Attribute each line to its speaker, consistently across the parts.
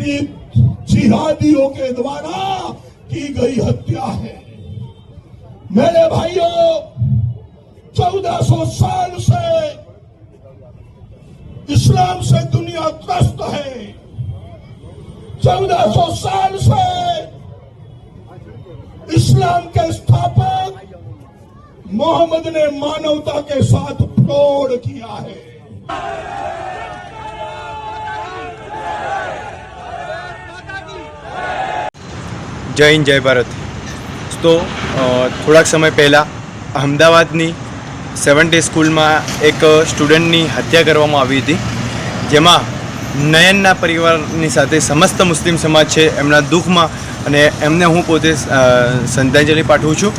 Speaker 1: जिहादियों के द्वारा की गई हत्या है। मेरे भाइयों सौ साल से इस्लाम से दुनिया त्रस्त है। चौदह सौ साल से इस्लाम के स्थापक मोहम्मद ने मानवता के साथ फ्रॉड किया है।
Speaker 2: જય હિન્દ, જય ભારત. તો થોડાક સમય પહેલાં અમદાવાદની સેવન ડે સ્કૂલમાં એક સ્ટુડન્ટની હત્યા કરવામાં આવી હતી, જેમાં નયનના પરિવારની સાથે સમસ્ત મુસ્લિમ સમાજ છે, એમના દુઃખમાં અને એમને હું પોતે શ્રદ્ધાંજલિ પાઠવું છું.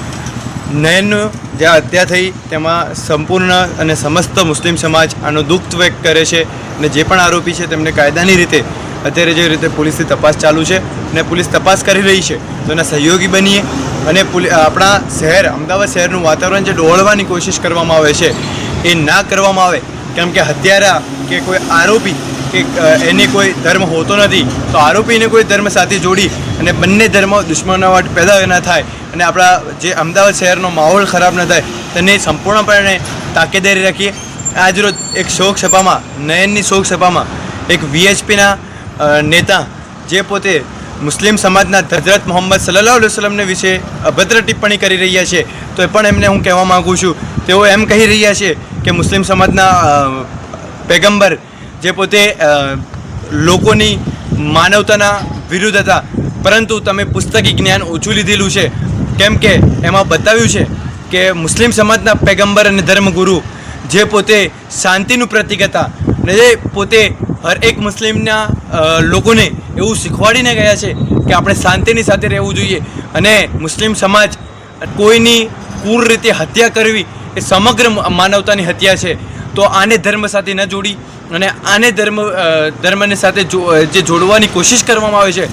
Speaker 2: નયનનું જે હત્યા થઈ, તેમાં સંપૂર્ણ અને સમસ્ત મુસ્લિમ સમાજ આનો દુઃખ વ્યક્ત કરે છે અને જે પણ આરોપી છે, તેમને કાયદાની રીતે અત્યારે જે રીતે પોલીસની તપાસ ચાલુ છે અને પોલીસ તપાસ કરી રહી છે, તો એના સહયોગી બનીએ અને આપણા શહેર, અમદાવાદ શહેરનું વાતાવરણ જે ડોળવાની કોશિશ કરવામાં આવે છે, એ ના કરવામાં આવે. કેમ કે હત્યારા કે કોઈ આરોપી કે એને કોઈ ધર્મ હોતો નથી, તો આરોપીને કોઈ ધર્મ સાથે જોડી અને બંને ધર્મ દુશ્મનાવટ પેદા ના થાય અને આપણા જે અમદાવાદ શહેરનો માહોલ ખરાબ ન થાય, તેને સંપૂર્ણપણે તાકેદારી રાખીએ. આજરોજ એક શોક સભામાં નયનની શોક સભામાં એક વીએચપીના નેતા જે પોતે મુસ્લિમ સમાજના હજરત મોહમ્મદ સલ્લાહ વસલમને વિશે અભદ્ર ટિપ્પણી કરી રહ્યા છે, તો એ પણ એમને હું કહેવા માગું છું. તેઓ એમ કહી રહ્યા છે કે મુસ્લિમ સમાજના પેગંબર જે પોતે લોકોની માનવતાના વિરુદ્ધ હતા, પરંતુ તમે પુસ્તકી જ્ઞાન ઓછું લીધેલું છે. કેમ કે એમાં બતાવ્યું છે કે મુસ્લિમ સમાજના પેગંબર અને ધર્મગુરુ જે પોતે શાંતિનું પ્રતીક હતા અને જે પોતે હર એક મુસ્લિમના લોકોને એવું શીખવાડીને ગયા છે કે આપણે શાંતિની સાથે રહેવું જોઈએ અને મુસ્લિમ સમાજ કોઈની પૂર રીતે હત્યા કરવી એ સમગ્ર માનવતાની હત્યા છે. તો આને ધર્મ સાથે ન જોડી અને આને ધર્મ ધર્મની સાથે જે જોડવાની કોશિશ કરવામાં આવે છે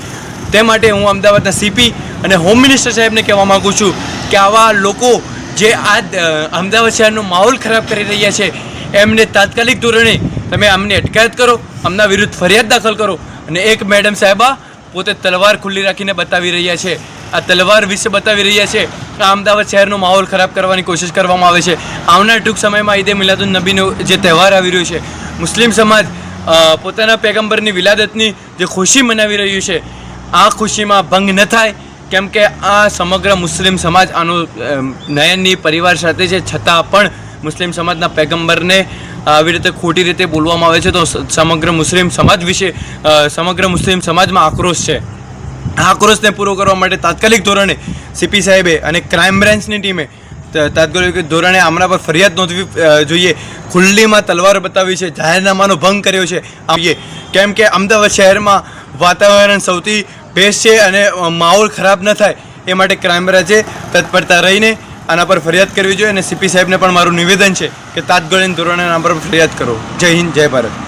Speaker 2: તે માટે હું અમદાવાદના સીપી અને હોમ મિનિસ્ટર સાહેબને કહેવા માગું છું કે આવા લોકો જે આ અમદાવાદ શહેરનો માહોલ ખરાબ કરી રહ્યા છે, એમને તાત્કાલિક ધોરણે તમે અમને અટકાયત કરો, અમના વિરુદ્ધ ફરિયાદ દાખલ કરો અને એક મેડમ સાહેબા પોતે તલવાર ખુલ્લી રાખીને બતાવી રહ્યા છે. આ તલવાર વિશે બતાવી રહ્યા છે. આ અમદાવાદ શહેરનો માહોલ ખરાબ કરવાની કોશિશ કરવામાં આવે છે. આવનાર ટૂંક સમયમાં ઈદે મિલાદુન નબીનો જે તહેવાર આવી રહ્યો છે, મુસ્લિમ સમાજ પોતાના પેગમ્બરની વિલાદતની જે ખુશી મનાવી રહ્યું છે, આ ખુશીમાં ભંગ ન થાય, કેમ કે આ સમગ્ર મુસ્લિમ સમાજ આનો નયનની પરિવાર સાથે છે. છતાં પણ મુસ્લિમ સમાજના પેગમ્બરને આવી રીતે ખોટી રીતે બોલવામાં આવે છે તો સમગ્ર મુસ્લિમ સમાજ વિશે સમગ્ર મુસ્લિમ સમાજમાં આક્રોશ છે. આ આક્રોશને પૂરો કરવા માટે તાત્કાલિક ધોરણે સીપી સાહેબે અને ક્રાઇમ બ્રાન્ચની ટીમે તાત્કાલિક ધોરણે આમના પર ફરિયાદ નોંધવી જોઈએ. ખુલ્લીમાં તલવાર બતાવી છે, જાહેરનામાનો ભંગ કર્યો છે. આવીએ કેમ કે અમદાવાદ શહેરમાં વાતાવરણ સૌથી બેસ્ટ છે અને માહોલ ખરાબ ન થાય એ માટે ક્રાઇમ બ્રાન્ચે તત્પરતા રહીને આના પર ફરિયાદ કરવી જોઈએ અને સીપી સાહેબને પણ મારું નિવેદન છે કે તાત્કાલિક ધોરણે આના પર ફરિયાદ કરો. જય હિન્દ, જય ભારત.